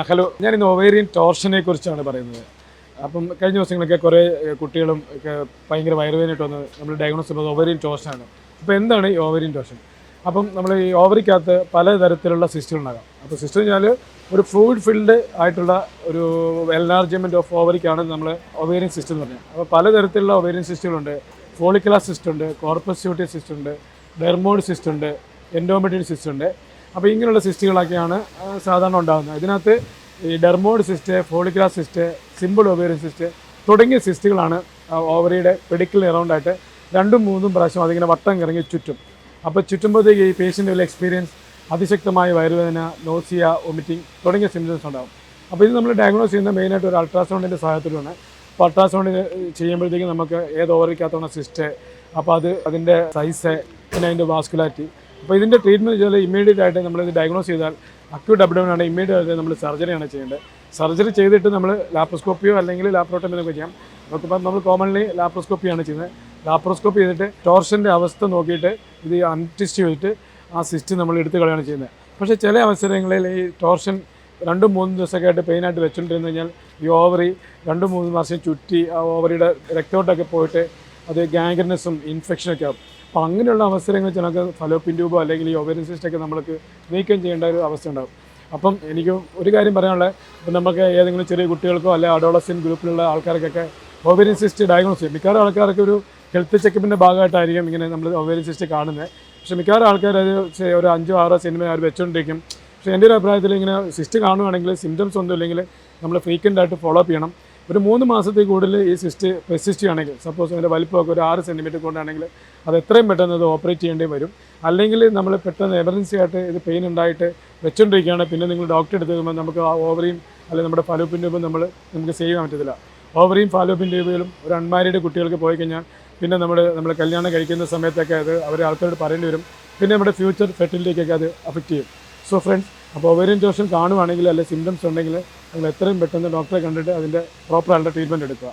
Hello. ഞാൻ ഇന്ന് ovarian ടോർഷനെ കുറിച്ചാണ് പറയുന്നത്. അപ്പം കഴിഞ്ഞ ദിവസങ്ങളൊക്കെ കുറേ കുട്ടികളും ഒക്കെ ഭയങ്കര വയറുവേദനയായിട്ട് വന്ന് നമ്മൾ ഡയഗ്നോസ് ചെയ്യുന്നത് ഓവറിയൻ ടോർഷനാണ് അപ്പോൾ എന്താണ് ഈ ഓവേറിയൻ ടോർഷൻ അപ്പം നമ്മൾ ഈ ഓവറിക്കകത്ത് പലതരത്തിലുള്ള സിസ്റ്റുകൾ ഉണ്ടാകാം അപ്പോൾ സിസ്റ്റം വെച്ചാൽ ഒരു ഫ്ലൂയിഡ് ഫിൽഡ് ആയിട്ടുള്ള ഒരു എൻലാർജ്മെന്റ് ഓഫ് ഓവറിക്കാണ് നമ്മൾ ഒവേറിയൻ സിസ്റ്റം എന്ന് പറഞ്ഞത്. അപ്പോൾ പലതരത്തിലുള്ള ഒവേറിയൻ സിസ്റ്റുകളുണ്ട് ഫോളിക്കുലാർ സിസ്റ്റം ഉണ്ട് കോർപ്പസ് യൂട്ടി സിസ്റ്റം ഉണ്ട് ഡെർമോഡ് സിസ്റ്റം ഉണ്ട് എൻഡോമെട്രിയൽ സിസ്റ്റം ഉണ്ട്. അപ്പോൾ ഇങ്ങനെയുള്ള സിസ്റ്റുകളൊക്കെയാണ് സാധാരണ ഉണ്ടാകുന്നത്. ഇതിനകത്ത് ഈ dermoid cyst follicular cyst simple ovarian cyst തുടങ്ങിയ സിസ്റ്റുകളാണ് ഓവറിയുടെ പെഡിക്കൽ എറൗണ്ടായിട്ട് രണ്ടും മൂന്നും പ്രാവശ്യം അതിങ്ങനെ വട്ടം കറങ്ങി ചുറ്റും. അപ്പോൾ ചുറ്റുമ്പോഴത്തേക്ക് ഈ പേഷ്യന്റ് എക്സ്പീരിയൻസ് അതിശക്തമായ വയറുവേദന നോസിയ വൊമിറ്റിംഗ് തുടങ്ങിയ സിംറ്റംസ് ഉണ്ടാകും. അപ്പോൾ ഇത് നമ്മൾ ഡയഗ്നോസ് ചെയ്യുന്ന മെയിനായിട്ട് ഒരു അൾട്രാസൗണ്ടിന്റെ സഹായത്തിലൂടെയാണ്. അപ്പോൾ അൾട്രാസൗണ്ട് ചെയ്യുമ്പോഴത്തേക്കും നമുക്ക് ഏത് ഓവറിക്കകത്തുള്ള സിസ്റ്റ് അപ്പോൾ അത് അതിന്റെ സൈസ് പിന്നെ അതിന്റെ വാസ്കുലാരിറ്റി അപ്പോൾ ഇതിന്റെ ട്രീറ്റ്മെന്റ് ചെയ്താൽ ഇമ്മീഡിയറ്റ് ആയിട്ട് നമ്മൾ ഇത് ഡയഗ്നോസ് ചെയ്താൽ അക്യൂട്ട് അബ്ഡോമിനാണ് ഇമ്മീഡിയറ്റ് ആയിട്ട് നമ്മൾ സർജറിയാണ് ചെയ്യേണ്ടത്. സർജറി ചെയ്തിട്ട് നമ്മൾ ലാപ്രോസ്കോപ്പിയോ അല്ലെങ്കിൽ ലാപ്രോട്ടമിനൊക്കെ ചെയ്യാം. നമുക്കിപ്പോൾ നമ്മൾ കോമൺലി ലാപ്രോസ്കോപ്പിയാണ് ചെയ്യുന്നത്. ലാപ്രോസ്കോപ്പി ചെയ്തിട്ട് ടോർഷന്റെ അവസ്ഥ നോക്കിയിട്ട് ഇത് അൺടിസ്റ്റ് ചെയ്തിട്ട് ആ സിസ്റ്റ് നമ്മൾ എടുത്ത് കളയാണ് ചെയ്യുന്നത്. പക്ഷേ ചില അവസരങ്ങളിൽ ഈ ടോർഷൻ രണ്ടും മൂന്നും ദിവസമൊക്കെ ആയിട്ട് പെയിനായിട്ട് വെച്ചുകൊണ്ടിരുന്നു കഴിഞ്ഞാൽ ഈ ഓവറി രണ്ടും മൂന്നും മാസം ചുറ്റി ആ ഓവറിയുടെ രക്തോട്ടൊക്കെ പോയിട്ട് അത് ഗാംഗ്രനസും ഇൻഫെക്ഷനൊക്കെ ആവും. അപ്പോൾ അങ്ങനെയുള്ള അവസരങ്ങൾ ചിലർക്ക് ഫലോപ്പിൻ ട്യൂബോ അല്ലെങ്കിൽ ഈ ഓവറിൻ സിസ്റ്റൊക്കെ നമ്മൾക്ക് നീക്കം ചെയ്യേണ്ട ഒരു അവസ്ഥ ഉണ്ടാകും അപ്പം എനിക്ക് ഒരു കാര്യം പറയാനുള്ളത് ഇപ്പം നമുക്ക് ഏതെങ്കിലും ചെറിയ കുട്ടികൾക്കോ അല്ലെങ്കിൽ അഡോളസിൻ ഗ്രൂപ്പിലുള്ള ആൾക്കാർക്കൊക്കെ ഓവറിൻ സിസ്റ്റ് ഡയഗ്നോസ് ചെയ്യും. മിക്കവാറും ആൾക്കാർക്ക് ഒരു ഹെൽത്ത് ചെക്കപ്പിന്റെ ഭാഗമായിട്ടായിരിക്കും ഇങ്ങനെ നമ്മൾ ഓവറിൻ സിസ്റ്റ് കാണുന്നത്. പക്ഷേ മിക്കവാറും ആൾക്കാർ അത് ഒരു അഞ്ചോ ആറോ സിനിമ അവർ വെച്ചുകൊണ്ടിരിക്കും പക്ഷേ എന്റെ ഒരു അഭിപ്രായത്തിൽ ഇങ്ങനെ സിസ്റ്റ് കാണുവാണെങ്കിൽ സിംറ്റംസ് ഒന്നും ഇല്ലെങ്കിൽ നമ്മൾ ഫ്രീക്വന്റ് ആയിട്ട് ഫോളോ അപ്പ് ചെയ്യണം. ഒരു മൂന്ന് മാസത്തിൽ കൂടുതൽ ഈ സിസ്റ്റ് പെസിസ്റ്റ് ചെയ്യുകയാണെങ്കിൽ സപ്പോസ് അതിന്റെ വലിപ്പമൊക്കെ ഒരു ആറ് സെന്റിമീറ്റർ കൊണ്ടാണെങ്കിൽ അത് എത്രയും പെട്ടെന്ന് അത് ഓപ്പറേറ്റ് ചെയ്യേണ്ടി വരും. അല്ലെങ്കിൽ നമ്മൾ പെട്ടെന്ന് എമർജൻസി ആയിട്ട് ഇത് പെയിൻ ഉണ്ടായിട്ട് വെച്ചുകൊണ്ടിരിക്കുകയാണ് പിന്നെ നിങ്ങൾ ഡോക്ടറെ എടുത്ത് കഴിയുമ്പോൾ നമുക്ക് ആ ഓവറിയും അല്ലെങ്കിൽ നമ്മുടെ ഫലോപ്പിൻ ട്യൂബും നമ്മൾ നമുക്ക് സേവ് ചെയ്യാൻ പറ്റത്തില്ല. ഓവറിയും ഫാലോപ്പിൻ ട്യൂബുകളും ഒരു അൺമാരീഡ് കുട്ടികൾക്ക് പോയി കഴിഞ്ഞാൽ പിന്നെ നമ്മൾ നമ്മൾ കല്യാണം കഴിക്കുന്ന സമയത്തൊക്കെ അത് അവർ ആൾക്കാരോട് പറയേണ്ടി വരും. പിന്നെ നമ്മുടെ ഫ്യൂച്ചർ ഫെർട്ടിലിറ്റിക്കൊക്കെ അത് അഫക്റ്റ് ചെയ്യും. സോ ഫ്രണ്ട്സ് അപ്പോൾ ഓവേരിയൻ ജോഷൻ കാണുവാണെങ്കിൽ അല്ലെങ്കിൽ സിംറ്റംസ് ഉണ്ടെങ്കിൽ നിങ്ങൾ എത്രയും പെട്ടെന്ന് ഡോക്ടറെ കണ്ടിട്ട് അതിന്റെ പ്രോപ്പറായിട്ടുള്ള ട്രീറ്റ്മെന്റ് എടുക്കുക.